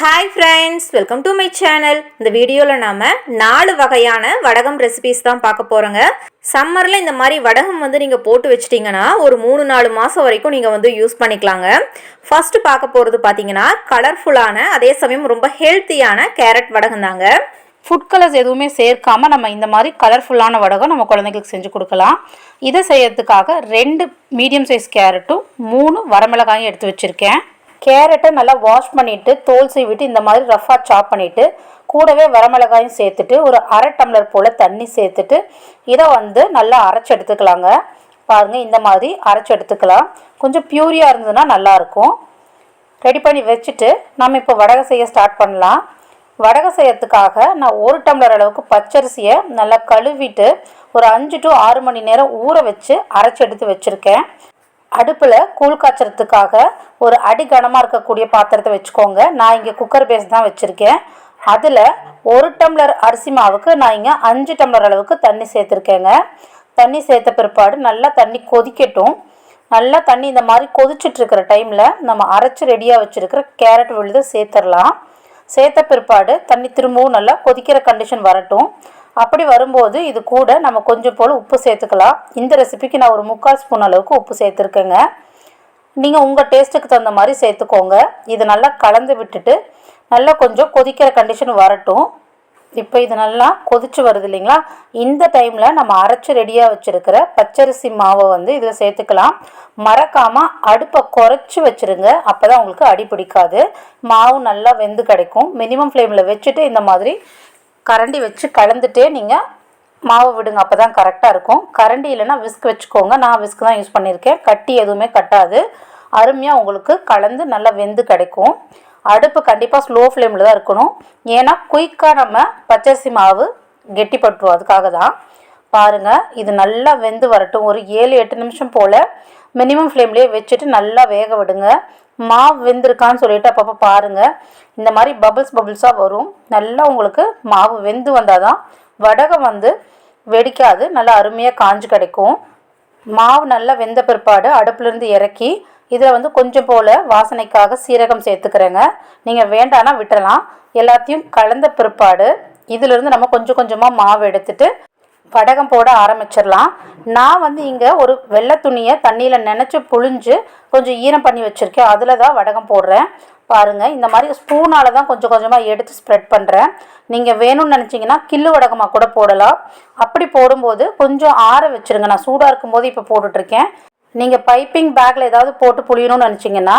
Hi friends welcome to my channel இந்த வீடியோவில் நாம் நாலு வகையான வடகம் ரெசிபீஸ் தான் பார்க்க போகிறோங்க சம்மரில் இந்த மாதிரி வடகம் வந்து நீங்கள் போட்டு வச்சிட்டிங்கன்னா ஒரு மூணு நாலு மாதம் வரைக்கும் நீங்கள் வந்து யூஸ் பண்ணிக்கலாங்க. ஃபஸ்ட்டு பார்க்க போகிறது பார்த்தீங்கன்னா கலர்ஃபுல்லான அதே சமயம் ரொம்ப ஹெல்த்தியான கேரட் வடகம் தாங்க. ஃபுட் கலர்ஸ் எதுவுமே சேர்க்காமல் நம்ம இந்த மாதிரி கலர்ஃபுல்லான வடகம் நம்ம குழந்தைங்களுக்கு செஞ்சு கொடுக்கலாம். இதை செய்யறதுக்காக ரெண்டு மீடியம் சைஸ் கேரட்டும் மூணு வரமிளகாயும் எடுத்து வச்சுருக்கேன். கேரட்டை நல்லா வாஷ் பண்ணிவிட்டு தோல் சீவிட்டு இந்த மாதிரி ரஃபாக சாப் பண்ணிவிட்டு கூடவே வரமிளகாயும் சேர்த்துட்டு ஒரு அரை டம்ளர் போல் தண்ணி சேர்த்துட்டு இதை வந்து நல்லா அரைச்சி எடுத்துக்கலாங்க. பாருங்கள் இந்த மாதிரி அரைச்சி எடுத்துக்கலாம். கொஞ்சம் பியூரியாக இருந்ததுன்னா நல்லாயிருக்கும். ரெடி பண்ணி வச்சுட்டு நம்ம இப்போ வடகை செய்ய ஸ்டார்ட் பண்ணலாம். வடகை செய்யறதுக்காக நான் ஒரு டம்ளர் அளவுக்கு பச்சரிசியை நல்லா கழுவிட்டு ஒரு அஞ்சு டு ஆறு மணி நேரம் ஊற வச்சு அரைச்சி எடுத்து வச்சுருக்கேன். அடுப்பில் கூழ் காய்ச்சறதுக்காக ஒரு அடி கனமாக இருக்கக்கூடிய பாத்திரத்தை வச்சுக்கோங்க. நான் இங்கே குக்கர் பேஸ் தான் வச்சுருக்கேன். அதில் ஒரு டம்ளர் அரிசி மாவுக்கு நான் இங்கே அஞ்சு டம்ளர் அளவுக்கு தண்ணி சேர்த்துருக்கேங்க. தண்ணி சேர்த்த பிற்பாடு நல்லா தண்ணி கொதிக்கட்டும். நல்லா தண்ணி இந்த மாதிரி கொதிச்சிட்டுருக்குற டைமில் நம்ம அரைச்சி ரெடியாக வச்சுருக்கிற கேரட் விழுதை சேர்த்துடலாம் சேர்த்த பிற்பாடு தண்ணி திரும்பவும் நல்லா கொதிக்கிற கண்டிஷன் வரட்டும். அப்படி வரும்போது இது கூட நம்ம கொஞ்சம் போல் உப்பு சேர்த்துக்கலாம். இந்த ரெசிபிக்கு நான் ஒரு முக்கால் ஸ்பூன் அளவுக்கு உப்பு சேர்த்துருக்கேங்க. நீங்கள் உங்கள் டேஸ்ட்டுக்கு தகுந்த மாதிரி சேர்த்துக்கோங்க. இது நல்லா கலந்து விட்டுட்டு நல்லா கொஞ்சம் கொதிக்கிற கண்டிஷன் வரட்டும். இப்போ இது நல்லா கொதிச்சு வருது இல்லைங்களா? இந்த டைமில் நம்ம அரைச்சி ரெடியாக வச்சுருக்கிற பச்சரிசி மாவை வந்து இதில் சேர்த்துக்கலாம். மறக்காமல் அடுப்பை குறைச்சி வச்சுருங்க. அப்போ தான் உங்களுக்கு அடி பிடிக்காது. மாவு நல்லா வெந்து கிடைக்கும். மினிமம் ஃப்ளேமில் வச்சுட்டு இந்த மாதிரி கரண்டி வச்சு கலந்துட்டே நீங்கள் மாவு விடுங்க. அப்போ தான் கரெக்டாக இருக்கும். கரண்டி இல்லைன்னா விஸ்க் வச்சுக்கோங்க. நான் விஸ்க் தான் யூஸ் பண்ணியிருக்கேன் கட்டி எதுவுமே கட்டாது. அருமையாக உங்களுக்கு கலந்து நல்லா வெந்து கிடைக்கும். அடுப்பு கண்டிப்பாக ஸ்லோ ஃப்ளேமில் தான் இருக்கணும். ஏன்னா குயிக்காக நம்ம பச்சரிசி மாவு கெட்டிப்பட்டுரும். அதுக்காக தான். பாருங்கள் இது நல்லா வெந்து வரட்டும். ஒரு ஏழு எட்டு நிமிஷம் போல் மினிமம் ஃப்ளேம்லேயே வச்சுட்டு நல்லா வேக விடுங்க. மாவு வெந்திருக்கான்னு சொல்லிட்டு அப்பப்போ பாருங்கள் இந்த மாதிரி பபுள்ஸ் பபுள்ஸாக வரும். நல்லா உங்களுக்கு மாவு வெந்து வந்தால் தான் வடகம் வந்து வெடிக்காது. நல்லா அருமையாக காஞ்சு கிடைக்கும். மாவு நல்லா வெந்த பிற்பாடு அடுப்புலேருந்து இறக்கி இதில் வந்து கொஞ்சம் போல் வாசனைக்காக சீரகம் சேர்த்துக்கிறேங்க. நீங்கள் வேண்டானா விட்டுறலாம். எல்லாத்தையும் கலந்த பிற்பாடு இதிலிருந்து நம்ம கொஞ்சம் கொஞ்சமாக மாவு எடுத்துட்டு வடகம் போட ஆரம்பிச்சிடலாம். நான் வந்து இங்கே ஒரு வெள்ளை துணியை தண்ணியில் நினச்சி புழிஞ்சு கொஞ்சம் ஈரம் பண்ணி வச்சுருக்கேன். அதில் தான் வடகம் போடுறேன். பாருங்கள் இந்த மாதிரி ஸ்பூனால் தான் கொஞ்சம் கொஞ்சமாக எடுத்து ஸ்ப்ரெட் பண்ணுறேன் நீங்கள் வேணும்னு நினச்சிங்கன்னா கில்லு வடகமாக கூட போடலாம். அப்படி போடும்போது கொஞ்சம் ஆற வச்சுருங்க. நான் சூடாக இருக்கும்போது இப்போ போட்டுட்ருக்கேன் நீங்கள் பைப்பிங் பேக்கில் ஏதாவது போட்டு புளியணும்னு நினச்சிங்கன்னா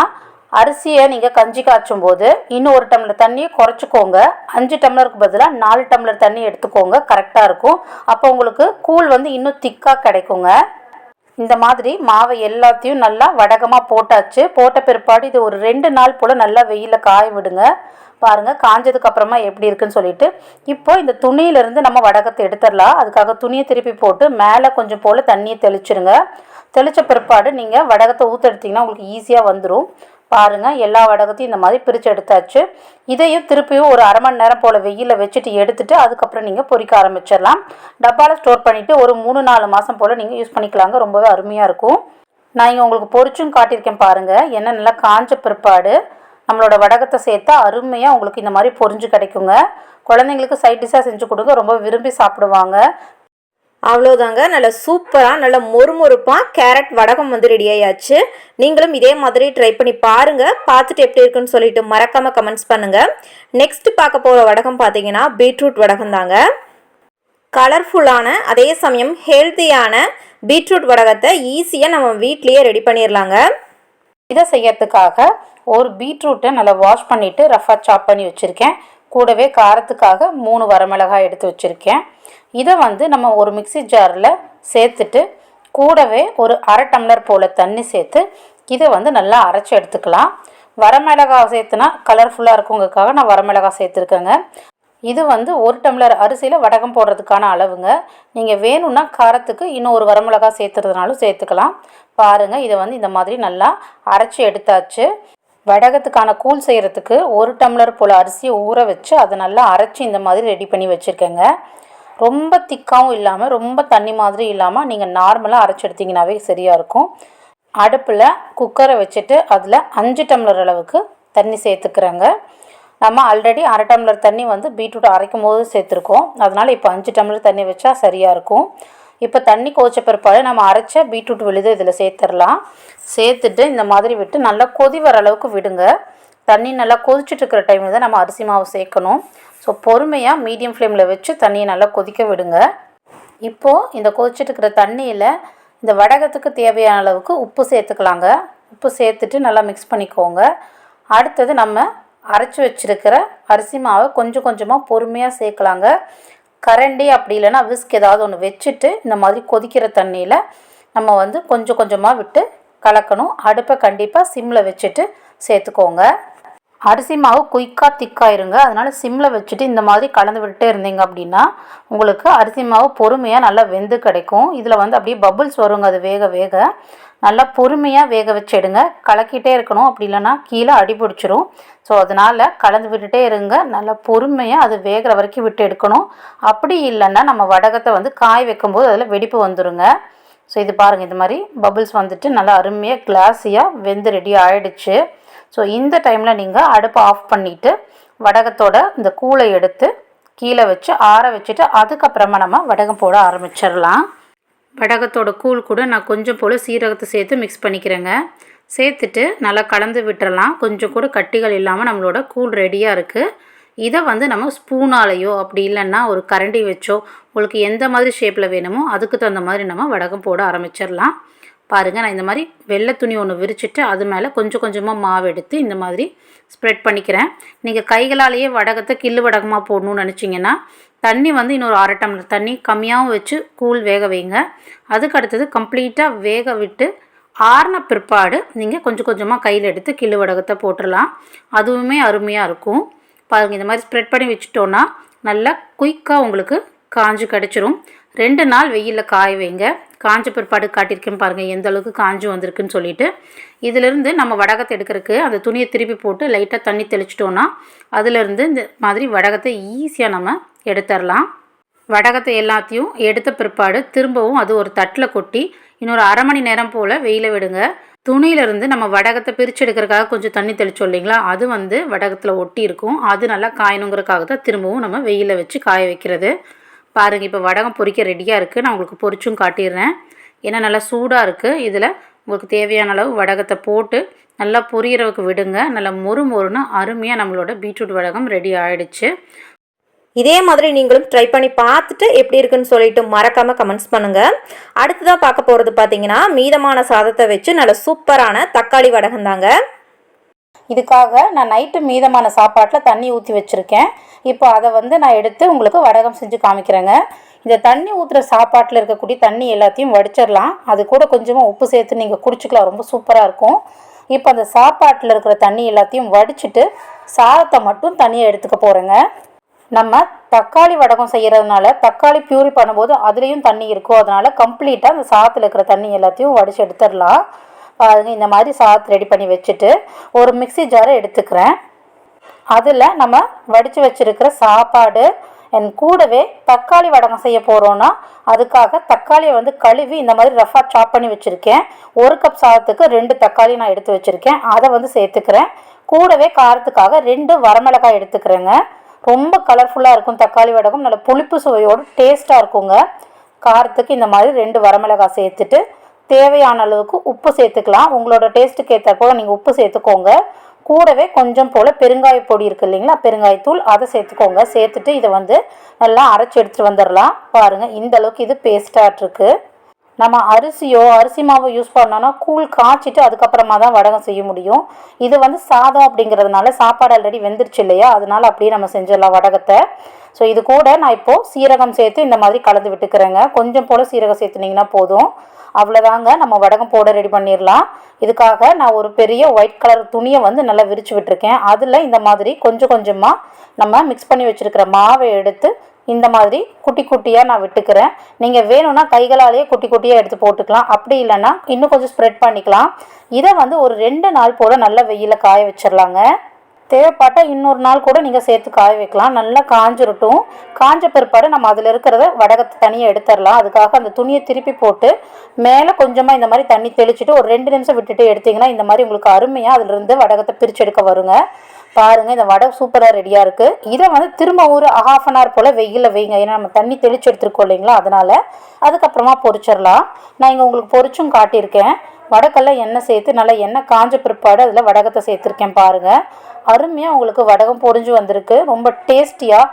அரிசியை நீங்கள் கஞ்சி காய்ச்சும் போது இன்னும் ஒரு டம்ளர் தண்ணியை குறைச்சிக்கோங்க. அஞ்சு டம்ளருக்கு பதிலாக நாலு டம்ளர் தண்ணி எடுத்துக்கோங்க. கரெக்டாக இருக்கும். அப்போ உங்களுக்கு கூழ் வந்து இன்னும் திக்காக கிடைக்குங்க. இந்த மாதிரி மாவை எல்லாத்தையும் நல்லா வடகமாக போட்டாச்சு. போட்ட பிற்பாடு இது ஒரு ரெண்டு நாள் போல் நல்லா வெயிலில் காய விடுங்க. பாருங்கள் காஞ்சதுக்கு அப்புறமா எப்படி இருக்குன்னு சொல்லிட்டு. இப்போ இந்த துணியிலேருந்து நம்ம வடகத்தை எடுத்துடலாம். அதுக்காக துணியை திருப்பி போட்டு மேலே கொஞ்சம் போல் தண்ணியை தெளிச்சிருங்க. தெளித்த பிற்பாடு நீங்கள் வடகத்தை ஊற்றெடுத்திங்கன்னா உங்களுக்கு ஈஸியாக வந்துடும் பாருங்கள் எல்லா வடகத்தையும் இந்த மாதிரி பிரித்து எடுத்தாச்சு. இதையும் திருப்பியும் ஒரு அரை மணி நேரம் போல் வெயிலில் வச்சுட்டு எடுத்துகிட்டு அதுக்கப்புறம் நீங்கள் பொறிக்க ஆரம்பிச்சிடலாம். டப்பாவில் ஸ்டோர் பண்ணிவிட்டு ஒரு மூணு நாலு மாதம் போல் நீங்கள் யூஸ் பண்ணிக்கலாங்க. ரொம்பவே அருமையாக இருக்கும். நான் இங்கே உங்களுக்கு பொரிச்சும் காட்டியிருக்கேன் பாருங்கள் என்ன நல்லா காஞ்ச பிற்பாடு நம்மளோட வடகத்தை சேர்த்தா அருமையாக உங்களுக்கு இந்த மாதிரி பொரிஞ்சு கிடைக்குங்க. குழந்தைங்களுக்கு சைட் டிஷ்ஷாக செஞ்சு கொடுங்க. ரொம்ப விரும்பி சாப்பிடுவாங்க. அவ்வளோதாங்க நல்லா சூப்பராக நல்ல மொறுமொறுப்பாக கேரட் வடகம் வந்து ரெடி ஆயாச்சு. நீங்களும் இதே மாதிரி ட்ரை பண்ணி பாருங்கள் பார்த்துட்டு எப்படி இருக்குன்னு சொல்லிட்டு மறக்காமல் கமெண்ட்ஸ் பண்ணுங்கள் நெக்ஸ்ட் பார்க்க போகிற வடகம் பார்த்தீங்கன்னா பீட்ரூட் வடகம் தாங்க. கலர்ஃபுல்லான அதே சமயம் ஹெல்த்தியான பீட்ரூட் வடகத்தை ஈஸியாக நம்ம வீட்லேயே ரெடி பண்ணிடலாங்க இதை செய்யறதுக்காக ஒரு பீட்ரூட்டை நல்லா வாஷ் பண்ணிவிட்டு ரஃபாக சாப் பண்ணி வச்சுருக்கேன். கூடவே காரத்துக்காக மூணு வரமிளகாய் எடுத்து வச்சுருக்கேன். இதை வந்து நம்ம ஒரு மிக்சி ஜாரில் சேர்த்துட்டு கூடவே ஒரு அரை டம்ளர் போல் தண்ணி சேர்த்து இதை வந்து நல்லா அரைச்சி எடுத்துக்கலாம். வரமிளகாய் சேர்த்துனா கலர்ஃபுல்லாக இருக்குங்கிறதுக்காக நான் வரமிளகாய் சேர்த்துருக்கேங்க. இது வந்து ஒரு டம்ளர் அரிசியில் வடகம் போடுறதுக்கான அளவுங்க. நீங்கள் வேணும்னா காரத்துக்கு இன்னும் ஒரு வரமிளகாய் சேர்த்துறதுனாலும் சேர்த்துக்கலாம். பாருங்கள் இதை வந்து இந்த மாதிரி நல்லா அரைச்சி எடுத்தாச்சு. வடகத்துக்கான கூழ் செய்கிறதுக்கு ஒரு டம்ளர் போல் அரிசியை ஊற வச்சு அதை நல்லா அரைச்சி இந்த மாதிரி ரெடி பண்ணி வச்சுருக்கேங்க. ரொம்ப திக்காகவும் இல்லாமல் ரொம்ப தண்ணி மாதிரி இல்லாமல் நீங்கள் நார்மலாக அரைச்சி எடுத்திங்கனாவே சரியாக இருக்கும். அடுப்பில் குக்கரை வச்சுட்டு அதில் அஞ்சு டம்ளர் அளவுக்கு தண்ணி சேர்த்துக்கிறேங்க. நம்ம ஆல்ரெடி அரை டம்ளர் தண்ணி வந்து பீட்ரூட் அரைக்கும் போது சேர்த்துருக்கோம். அதனால் இப்போ அஞ்சு டம்ளர் தண்ணி வச்சா சரியாக இருக்கும். இப்போ தண்ணி கோச்ச பிற்பாடு நம்ம அரைச்ச பீட்ரூட் விழுது இதில் சேர்த்துடலாம். சேர்த்துட்டு இந்த மாதிரி விட்டு நல்லா கொதி வர அளவுக்கு விடுங்க. தண்ணி நல்லா கொதிச்சுட்டு இருக்கிற டைமில் தான் நம்ம அரிசி மாவு சேர்க்கணும். ஸோ பொறுமையாக மீடியம் ஃப்ளேமில் வச்சு தண்ணியை நல்லா கொதிக்க விடுங்க. இப்போது இந்த கொதிச்சுட்டு இருக்கிற தண்ணியில் இந்த வடகத்துக்கு தேவையான அளவுக்கு உப்பு சேர்த்துக்கலாங்க. உப்பு சேர்த்துட்டு நல்லா மிக்ஸ் பண்ணிக்கோங்க. அடுத்தது நம்ம அரைச்சி வச்சிருக்கிற அரிசி மாவை கொஞ்சம் கொஞ்சமாக பொறுமையாக சேர்க்கலாங்க. கரண்டி அப்படி இல்லைன்னா விஸ்க் ஏதாவது ஒன்று வச்சுட்டு இந்த மாதிரி கொதிக்கிற தண்ணியில் நம்ம வந்து கொஞ்சம் கொஞ்சமாக விட்டு கலக்கணும். அடுப்பை கண்டிப்பாக சிம்மில் வச்சுட்டு சேர்த்துக்கோங்க. அரிசி மாவு குயிக்காக திக்காயிருங்க அதனால் சிம்மில் வச்சுட்டு இந்த மாதிரி கலந்து விட்டுட்டே இருந்தீங்க அப்படின்னா உங்களுக்கு அரிசி மாவு பொறுமையாக நல்லா வெந்து கிடைக்கும். இதில் வந்து அப்படியே பபுள்ஸ் வருங்க. அது வேக வேக. நல்லா பொறுமையாக வேக வச்சிடுங்க கலக்கிட்டே இருக்கணும். அப்படி இல்லைன்னா கீழே அடிபிடிச்சிரும் ஸோ அதனால் கலந்து விட்டுட்டே இருங்க. நல்லா பொறுமையாக அது வேகிற வரைக்கும் விட்டு எடுக்கணும். அப்படி இல்லைன்னா நம்ம வடகத்தை வந்து காய வைக்கும்போது அதில் வெடிப்பு வந்துருங்க. ஸோ இது பாருங்கள் இந்த மாதிரி பபுள்ஸ் வந்துட்டு நல்லா அருமையாக கிளாஸியாக வெந்து ரெடி ஆயிடுச்சு. ஸோ இந்த டைமில் நீங்கள் அடுப்பை ஆஃப் பண்ணிவிட்டு வடகத்தோட இந்த கூளை எடுத்து கீழே வச்சு ஆற வச்சுட்டு அதுக்கப்புறமா நம்ம வடகம் போட ஆரம்பிச்சிடலாம். வடகத்தோட கூழ் கூட நான் கொஞ்சம் போல் சீரகத்தை சேர்த்து மிக்ஸ் பண்ணிக்கிறேங்க. சேர்த்துட்டு நல்லா கலந்து விட்டுறலாம். கொஞ்சம் கூட கட்டிகள் இல்லாமல் நம்மளோட கூழ் ரெடியாக இருக்குது இதை வந்து நம்ம ஸ்பூனாலேயோ அப்படி இல்லைன்னா ஒரு கரண்டி வச்சோ உங்களுக்கு எந்த மாதிரி ஷேப்பில் வேணுமோ அதுக்கு தகுந்த மாதிரி நம்ம வடகம் போட ஆரம்பிச்சிடலாம். பாருங்கள் நான் இந்த மாதிரி வெள்ளை துணி ஒன்று விரிச்சிட்டு அது மேலே கொஞ்சம் கொஞ்சமாக மாவு எடுத்து இந்த மாதிரி ஸ்ப்ரெட் பண்ணிக்கிறேன். நீங்கள் கைகளாலேயே வடகத்தை கில்லு வடகமாக போடணும்னு நினச்சிங்கன்னா தண்ணி வந்து இன்னொரு அரை டம்ளர் தண்ணி கம்மியாகவும் வச்சு கூழ் வேக வைங்க. அதுக்கு அடுத்தது கம்ப்ளீட்டாக வேக விட்டு ஆறின பிற்பாடு நீங்கள் கொஞ்சம் கொஞ்சமாக கையில் எடுத்து கில்லு வடகத்தை போட்டுடலாம் அதுவுமே அருமையாக இருக்கும். பாருங்கள் இந்த மாதிரி ஸ்ப்ரெட் பண்ணி வச்சுட்டோன்னா நல்லா குயிக்காக உங்களுக்கு காஞ்சு கிடச்சிரும். ரெண்டு நாள் வெயிலில் காய வைங்க. காஞ்ச பிற்பாடு காட்டியிருக்கேன் பாருங்கள் எந்த அளவுக்கு காஞ்சு வந்திருக்குன்னு சொல்லிட்டு. இதிலிருந்து நம்ம வடகத்தை எடுக்கிறதுக்கு அந்த துணியை திருப்பி போட்டு லைட்டாக தண்ணி தெளிச்சிட்டோன்னா அதிலிருந்து இந்த மாதிரி வடகத்தை ஈஸியாக நம்ம எடுத்துடலாம். வடகத்தை எல்லாத்தையும் எடுத்த பிற்பாடு திரும்பவும் அது ஒரு தட்டில் கொட்டி இன்னொரு அரை மணி நேரம் போல் வெயில விடுங்க. துணியிலிருந்து நம்ம வடகத்தை பிரித்து எடுக்கிறதுக்காக கொஞ்சம் தண்ணி தெளிச்சோம் இல்லைங்களா? அது வந்து வடகத்தில் ஒட்டி இருக்கும். அது நல்லா காயணுங்கிறதுக்காக தான் திரும்பவும் நம்ம வெயிலில் வச்சு காய வைக்கிறது. பாருங்கள் இப்போ வடகம் பொறிக்க ரெடியாக இருக்குது நான் உங்களுக்கு பொரிச்சும் காட்டிடுறேன். ஏன்னா நல்லா சூடாக இருக்குது இதில் உங்களுக்கு தேவையான அளவு வடகத்தை போட்டு நல்லா பொரியறவுக்கு விடுங்க. நல்லா மொறு மொறுன்னு அருமையாக நம்மளோட பீட்ரூட் வடகம் ரெடி ஆகிடுச்சு இதே மாதிரி நீங்களும் ட்ரை பண்ணி பார்த்துட்டு எப்படி இருக்குன்னு சொல்லிட்டு மறக்காமல் கமெண்ட்ஸ் பண்ணுங்கள் அடுத்ததாக பார்க்க போகிறது பார்த்தீங்கன்னா மீதமான சாதத்தை வச்சு நல்ல சூப்பரான தக்காளி வடகம் தாங்க. இதுக்காக நான் நைட்டு மீதமான சாப்பாட்டில் தண்ணி ஊற்றி வச்சுருக்கேன். இப்போ அதை வந்து நான் எடுத்து உங்களுக்கு வடகம் செஞ்சு காமிக்கிறேங்க. இந்த தண்ணி ஊற்றுற சாப்பாட்டில் இருக்கக்கூடிய தண்ணி எல்லாத்தையும் வடிச்சிடலாம். அது கூட கொஞ்சமாக உப்பு சேர்த்து நீங்கள் குடிச்சிக்கலாம். ரொம்ப சூப்பராக இருக்கும். இப்போ அந்த சாப்பாட்டில் இருக்கிற தண்ணி எல்லாத்தையும் வடிச்சிட்டு சாதத்தை மட்டும் தனியாக எடுத்துக்க போகிறேங்க நம்ம தக்காளி வடகம் செய்கிறதுனால தக்காளி பியூரி பண்ணும்போது அதுலேயும் தண்ணி இருக்கும். அதனால் கம்ப்ளீட்டாக அந்த சாதத்தில் இருக்கிற தண்ணி எல்லாத்தையும் வடித்து எடுத்துடலாம். பாருங்க இந்த மாதிரி சாதத்தை ரெடி பண்ணி வச்சுட்டு ஒரு மிக்ஸி ஜாரை எடுத்துக்கிறேன். அதில் நம்ம வடித்து வச்சுருக்கிற சாப்பாடு என் கூடவே தக்காளி வடகம் செய்ய போகிறோன்னா அதுக்காக தக்காளியை வந்து கழுவி இந்த மாதிரி ரஃபாக சாப் பண்ணி வச்சுருக்கேன். ஒரு கப் சாதத்துக்கு ரெண்டு தக்காளி நான் எடுத்து வச்சுருக்கேன். அதை வந்து சேர்த்துக்கிறேன். கூடவே காரத்துக்காக ரெண்டு வரமிளகாய் எடுத்துக்கிறேங்க. ரொம்ப கலர்ஃபுல்லாக இருக்கும் தக்காளி வடகம். நல்ல புளிப்பு சுவையோடு டேஸ்ட்டாக இருக்குங்க. காரத்துக்கு இந்த மாதிரி ரெண்டு வரமிளகாய் சேர்த்துட்டு தேவையான அளவுக்கு உப்பு சேர்த்துக்கலாம். உங்களோட டேஸ்ட்டுக்கு ஏற்ற போல் நீங்கள் உப்பு சேர்த்துக்கோங்க. கூடவே கொஞ்சம் போல் பெருங்காய பொடி இருக்குது இல்லைங்களா? பெருங்காயத்தூள் அதை சேர்த்துக்கோங்க. சேர்த்துட்டு இதை வந்து நல்லா அரைச்சி எடுத்துகிட்டு வந்துடலாம். பாருங்கள் இந்த அளவுக்கு இது பேஸ்டாக இருக்குது நம்ம அரிசியோ அரிசி மாவோ யூஸ் பண்ணோன்னா கூழ் காய்ச்சிட்டு அதுக்கப்புறமா தான் வடகம் செய்ய முடியும். இது வந்து சாதம் அப்படிங்கிறதுனால சாப்பாடு ஆல்ரெடி வெந்துருச்சு இல்லையா? அதனால அப்படியே நம்ம செஞ்சிடலாம் வடகத்தை. ஸோ இது கூட நான் இப்போது சீரகம் சேர்த்து இந்த மாதிரி கலந்து விட்டுக்கிறேங்க. கொஞ்சம் போல் சீரகம் சேர்த்துனிங்கன்னா போதும். அவ்வளோதாங்க நம்ம வடகம் போட ரெடி பண்ணிடலாம். இதுக்காக நான் ஒரு பெரிய ஒயிட் கலர் துணியை வந்து நல்லா விரித்து விட்டுருக்கேன். அதில் இந்த மாதிரி கொஞ்சம் கொஞ்சமாக நம்ம மிக்ஸ் பண்ணி வச்சுருக்கிற மாவை எடுத்து இந்த மாதிரி குட்டி குட்டியாக நான் விட்டுக்கிறேன். நீங்கள் வேணும்னா கைகளாலேயே குட்டி குட்டியாக எடுத்து போட்டுக்கலாம். அப்படி இல்லைன்னா இன்னும் கொஞ்சம் ஸ்ப்ரெட் பண்ணிக்கலாம். இதை வந்து ஒரு ரெண்டு நாள் போல் நல்ல வெயிலில் காய வச்சிடலாங்க. தேவைப்பட்டால் இன்னொரு நாள் கூட நீங்கள் சேர்த்து காய வைக்கலாம். நல்லா காஞ்சிருட்டும். காஞ்ச பிற்பாடு நம்ம அதில் இருக்கிறத வடகத்தை தனியாக எடுத்துடலாம். அதுக்காக அந்த துணியை திருப்பி போட்டு மேலே கொஞ்சமாக இந்த மாதிரி தண்ணி தெளிச்சிட்டு ஒரு ரெண்டு நிமிஷம் விட்டுட்டு எடுத்தீங்கன்னா இந்த மாதிரி உங்களுக்கு அருமையாக அதிலிருந்து வடகத்தை பிரித்து எடுக்க வருங்க. பாருங்கள் இந்த வடை சூப்பராக ரெடியாக இருக்குது இதை வந்து திரும்ப ஒரு ஹாஃப் அன் ஹவர் போல் வெயிலில் வைங்க. ஏன்னா நம்ம தண்ணி தெளிச்சு எடுத்துருக்கோம் இல்லைங்களா? அதனால் அதுக்கப்புறமா பொறிச்சிடலாம் நான் இங்கே உங்களுக்கு பொறிச்சும் காட்டியிருக்கேன். வடக்கல்ல எண்ணெய் சேர்த்து நல்லா எண்ணெய் காஞ்ச பிற்பாடு அதில் வடகத்தை சேர்த்துருக்கேன் பாருங்கள் அருமையாக உங்களுக்கு வடகம் பொரிஞ்சு வந்திருக்கு. ரொம்ப டேஸ்டியாக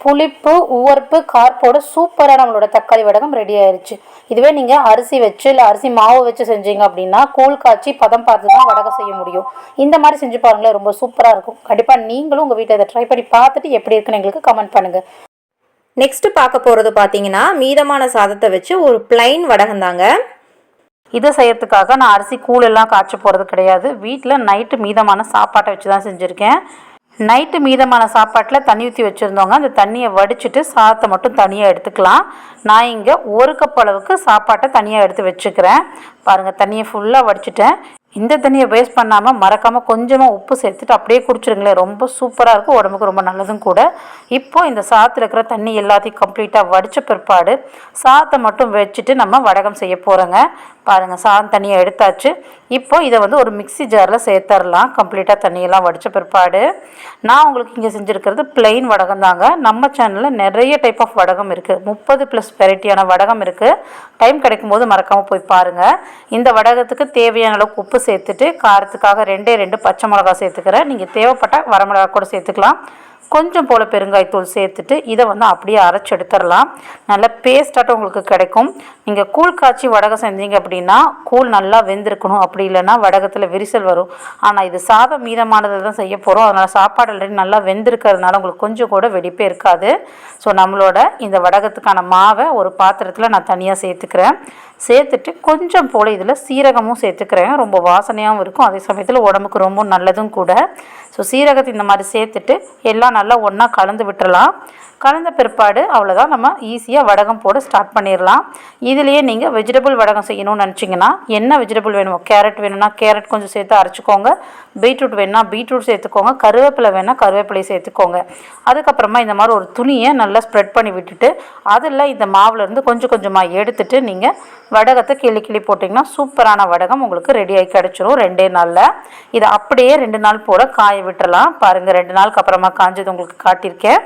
புளிப்பு உவர்ப்பு கார்ப்போட சூப்பராக நம்மளோட தக்காளி வடகம் ரெடி ஆயிடுச்சு இதுவே நீங்கள் அரிசி வச்சு இல்லை அரிசி மாவு வச்சு செஞ்சீங்க அப்படின்னா கூழ் காய்ச்சி பதம் பார்த்து தான் வடகம் செய்ய முடியும். இந்த மாதிரி செஞ்சு பாருங்களேன் ரொம்ப சூப்பராக இருக்கும். கண்டிப்பாக நீங்களும் உங்கள் வீட்டில் இதை ட்ரை பண்ணி பார்த்துட்டு எப்படி இருக்குன்னு எங்களுக்கு கமெண்ட் பண்ணுங்கள் நெக்ஸ்ட் பார்க்க போகிறது பார்த்தீங்கன்னா மீதமான சாதத்தை வச்சு ஒரு பிளைன் வடகம் தாங்க இதை செய்யறதுக்காக நான் அரிசி கூழெல்லாம் காய்ச்ச போகிறது கிடையாது. வீட்டில் நைட்டு மீதமான சாப்பாட்டை வச்சு தான் செஞ்சுருக்கேன். நைட்டு மீதமான சாப்பாட்டில் தண்ணி ஊற்றி வச்சுருந்தவங்க அந்த தண்ணியை வடிச்சிட்டு சாதத்தை மட்டும் தனியாக எடுத்துக்கலாம். நான் இங்கே ஒரு கப் அளவுக்கு சாப்பாட்டை தனியாக எடுத்து வச்சுக்கிறேன். பாருங்கள் தண்ணியை ஃபுல்லாக வடிச்சிட்டேன். இந்த தண்ணியை வேஸ்ட் பண்ணாமல் மறக்காமல் கொஞ்சமாக உப்பு சேர்த்துட்டு அப்படியே குடிச்சிருங்களேன் ரொம்ப சூப்பராக இருக்கும் உடம்புக்கு ரொம்ப நல்லதும் கூட. இப்போது இந்த சாத்தில் இருக்கிற தண்ணி எல்லாத்தையும் கம்ப்ளீட்டாக வடித்த பிற்பாடு சாதத்தை மட்டும் வச்சுட்டு நம்ம வடகம் செய்ய போகிறோங்க பாருங்கள் சாதம் தண்ணியை எடுத்தாச்சு. இப்போது இதை வந்து ஒரு மிக்ஸி ஜாரில் சேர்த்துடலாம் கம்ப்ளீட்டாக தண்ணியெல்லாம் வடித்த பிற்பாடு. நான் உங்களுக்கு இங்கே செஞ்சுருக்கிறது பிளெயின் வடகம் தாங்க. நம்ம சேனலில் நிறைய டைப் ஆஃப் வடகம் இருக்குது முப்பது ப்ளஸ் வெரைட்டியான வடகம் இருக்குது டைம் கிடைக்கும் போது மறக்காமல் போய் பாருங்கள் இந்த வடகத்துக்கு தேவையான அளவுக்கு உப்பு சேர்த்துட்டு காரத்துக்காக ரெண்டே ரெண்டு பச்சை மிளகா சேர்த்துக்கிறேன். நீங்கள் தேவைப்பட்ட வரமிளகா கூட சேர்த்துக்கலாம். கொஞ்சம் போல் பெருங்காயத்தூள் சேர்த்துட்டு இதை வந்து அப்படியே அரைச்சி எடுத்துடலாம். நல்ல பேஸ்டாட்டம் உங்களுக்கு கிடைக்கும். நீங்கள் கூழ் காய்ச்சி வடகம் செஞ்சீங்க அப்படின்னா கூழ் நல்லா வெந்திருக்கணும். அப்படி இல்லைன்னா வடகத்தில் விரிசல் வரும். ஆனால் இது சாதம் மீதமானதை தான் செய்ய போகிறோம் அதனால் சாப்பாடு ஆல்ரெடி நல்லா வெந்திருக்கிறதுனால உங்களுக்கு கொஞ்சம் கூட வெடிப்பே இருக்காது. ஸோ நம்மளோட இந்த வடகத்துக்கான மாவை ஒரு பாத்திரத்தில் நான் தனியாக சேர்த்துக்கிறேன். சேர்த்துட்டு கொஞ்சம் போல் இதில் சீரகமும் சேர்த்துக்கிறேன். ரொம்ப வாசனையாகவும் இருக்கும். அதே சமயத்தில் உடம்புக்கு ரொம்ப நல்லதும் கூட. ஸோ சீரகத்தை இந்த மாதிரி சேர்த்துட்டு எல்லாம் நல்லா ஒன்றா கலந்து விட்டுறலாம். கலந்த பிற்பாடு அவ்வளோதான் நம்ம ஈஸியாக வடகம் போட ஸ்டார்ட் பண்ணிடலாம் இதுலேயே நீங்கள் வெஜிடபிள் வடகம் செய்யணும்னு நினச்சிங்கன்னா என்ன வெஜிடபிள் வேணுமோ கேரட் வேணும்னா கேரட் கொஞ்சம் சேர்த்து அரைச்சிக்கோங்க. பீட்ரூட் வேணும்னா பீட்ரூட் சேர்த்துக்கோங்க. கருவேப்பிலை வேணால் கருவேப்பிலை சேர்த்துக்கோங்க. அதுக்கப்புறமா இந்த மாதிரி ஒரு துணியை நல்லா ஸ்ப்ரெட் பண்ணி விட்டுட்டு அதில் இந்த மாவுலேருந்து கொஞ்சம் கொஞ்சமாக எடுத்துட்டு நீங்கள் வடகத்தை கிளி கிளி போட்டிங்கன்னா சூப்பரான வடகம் உங்களுக்கு ரெடியாகி கிடச்சிரும் ரெண்டே நாளில். இதை அப்படியே ரெண்டு நாள் போல் காய விட்டுறலாம் பாருங்கள் ரெண்டு நாளுக்கு அப்புறமா காஞ்சது உங்களுக்கு காட்டியிருக்கேன்.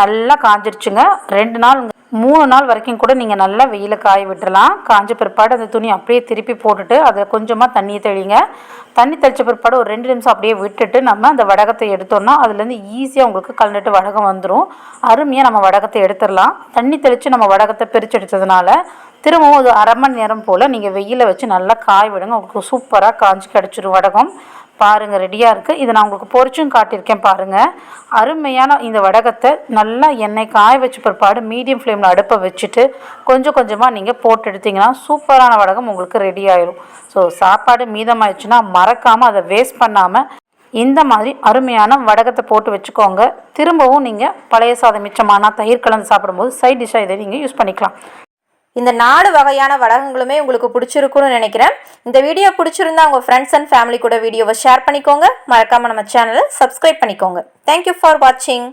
நல்லா காஞ்சிருச்சுங்க. ரெண்டு நாள் மூணு நாள் வரைக்கும் கூட நீங்கள் நல்லா வெயில காய விட்டுறலாம். காஞ்ச பிற்பாடு அந்த துணி அப்படியே திருப்பி போட்டுட்டு அதில் கொஞ்சமாக தண்ணியை தெளிங்க. தண்ணி தெளித்த பிற்பாடு ஒரு ரெண்டு நிமிஷம் அப்படியே விட்டுட்டு நம்ம அந்த வடகத்தை எடுத்தோம்னா அதுலேருந்து ஈஸியாக உங்களுக்கு கலந்துட்டு வடகம் வந்துடும் அருமையாக நம்ம வடகத்தை எடுத்துடலாம். தண்ணி தெளித்து நம்ம வடகத்தை பிரித்து எடுத்ததுனால திரும்பவும் ஒரு அரை மணி நேரம் போல் நீங்கள் வெயில வச்சு நல்லா காய விடுங்க. உங்களுக்கு சூப்பராக காஞ்சி கிடச்சிரும் வடகம். பாருங்கள் ரெடியாக இருக்குது இதை நான் உங்களுக்கு பொறிச்சும் காட்டியிருக்கேன் பாருங்கள் அருமையான இந்த வடகத்தை நல்லா எண்ணெய் காய வச்சு பிற்பாடு மீடியம் ஃப்ளேமில் அடுப்பை வச்சுட்டு கொஞ்சம் கொஞ்சமாக நீங்கள் போட்டு எடுத்தீங்கன்னா சூப்பரான வடகம் உங்களுக்கு ரெடி ஆயிடும் ஸோ சாப்பாடு மீதமாயிடுச்சுன்னா மறக்காமல் அதை வேஸ்ட் பண்ணாமல் இந்த மாதிரி அருமையான வடகத்தை போட்டு வச்சுக்கோங்க. திரும்பவும் நீங்கள் பழைய சாதம் மிச்சமான தயிர் கலந்து சாப்பிடும்போது சைட் டிஷ்ஷாக இதை நீங்கள் யூஸ் பண்ணிக்கலாம். இந்த நாலு வகையான வடகங்களுமே உங்களுக்கு பிடிச்சிருக்குன்னு நினைக்கிறேன். இந்த வீடியோ பிடிச்சிருந்தா உங்கள் ஃப்ரெண்ட்ஸ் அண்ட் ஃபேமிலி கூட வீடியோவை ஷேர் பண்ணிக்கோங்க. மறக்காமல் நம்ம சேனலை சப்ஸ்கிரைப் பண்ணிக்கோங்க. தேங்க்யூ ஃபார் வாட்சிங்